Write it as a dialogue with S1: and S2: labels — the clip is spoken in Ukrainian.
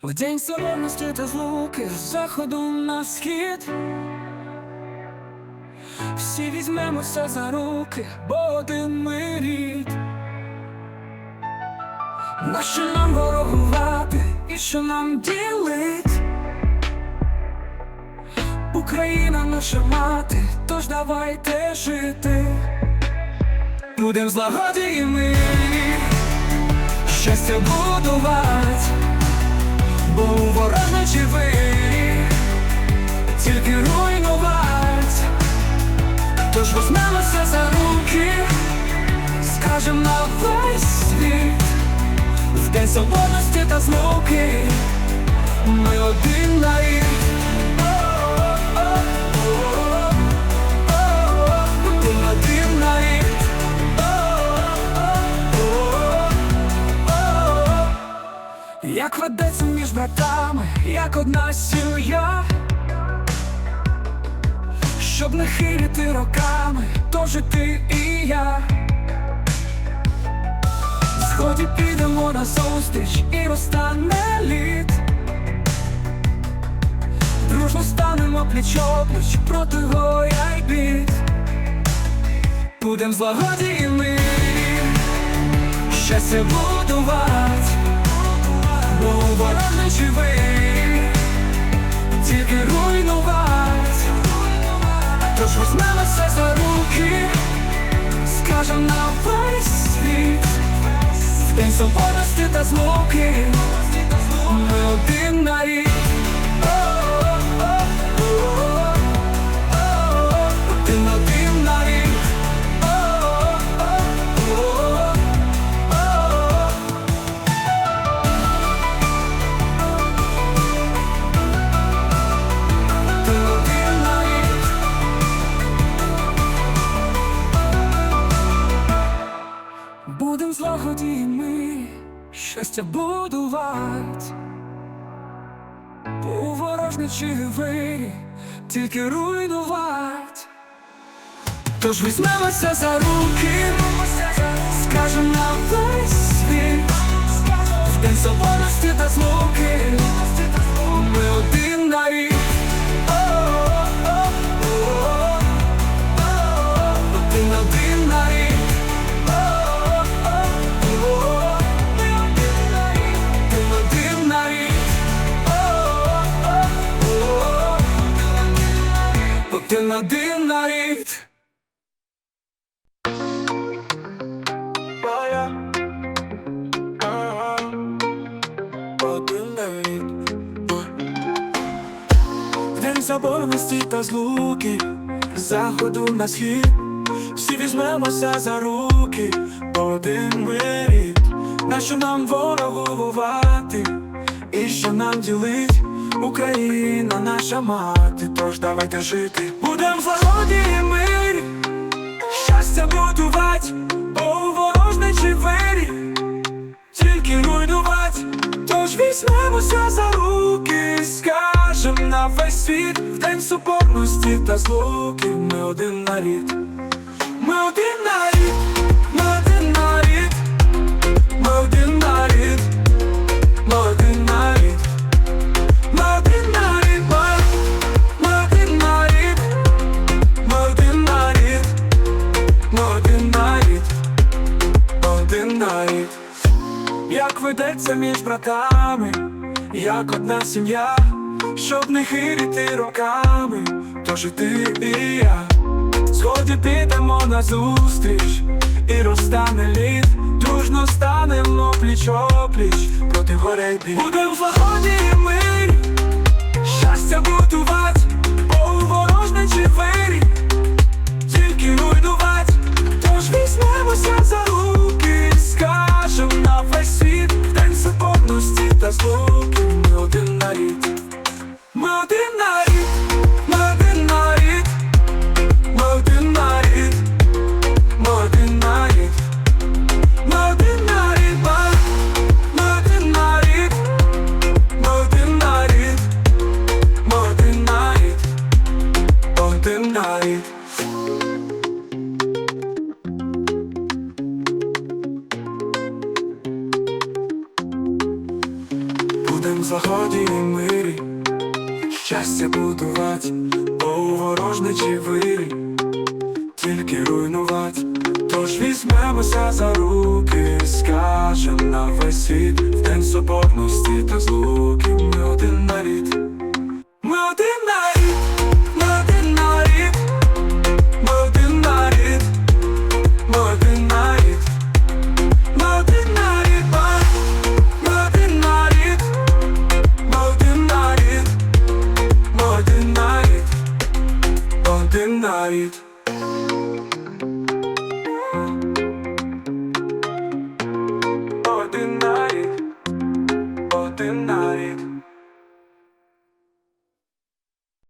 S1: В день солоності та злуки з заходу на схід. Всі візьмемося за руки, бо один ми рід. Нащо нам ворогувати і що нам ділить? Україна наша мати, тож давайте жити. Будем злагоді і мирі, щастя будувати, бо у ворожничі вирі, тільки руйнувать, Тож возьмемося за руки, скажем на весь світ, в день свободності та змоки ми один нарід. Один як одна сім'я, щоб не хиліти роками, то жити і я. Сході підемо на зустріч і розтане лід. Дружно станемо пліч-опліч проти горя й бід. Будем злагоді і мирі, щастя будувати, бо ворожничі вирі, тільки руйнувати. Тож візьмемося за руки, скажем на весь світ, в та злуки, ми один нарід. Один Будем злагоді ми щастя будувати. У ворожничі ви тільки руйнувати. Тож візьмемося за руки, скажем на весь світ, в день соборності та злуки, Один нарід. Один нарід. В День соборності та злуки, заходу на схід, всі візьмемося за руки, один ми рід, нащо нам ворогу воювати, і що нам ділить, Україна наша мати, тож давайте жити. Будем злагоді і мирі, щастя будувати, бо у ворожничі вирі тільки руйнувати, тож візьмемося за руки, скажем на весь світ, в день соборності та злуки, ми один нарід, ми один Як між братами, як одна сім'я, щоб не хирити роками, то жити і я. Згоді підемо на зустріч і розтане лід, дружно станемо пліч-опліч проти горей бід. Будем в злагоді і мирі, щастя будувати, Будем заході і мирі, щастя будувати, бо у ворожничі вирі, тільки руйнувати. Тож візьмемося за руки, скажем на весь світ в день соборності та злуки. Ми один нарід, ми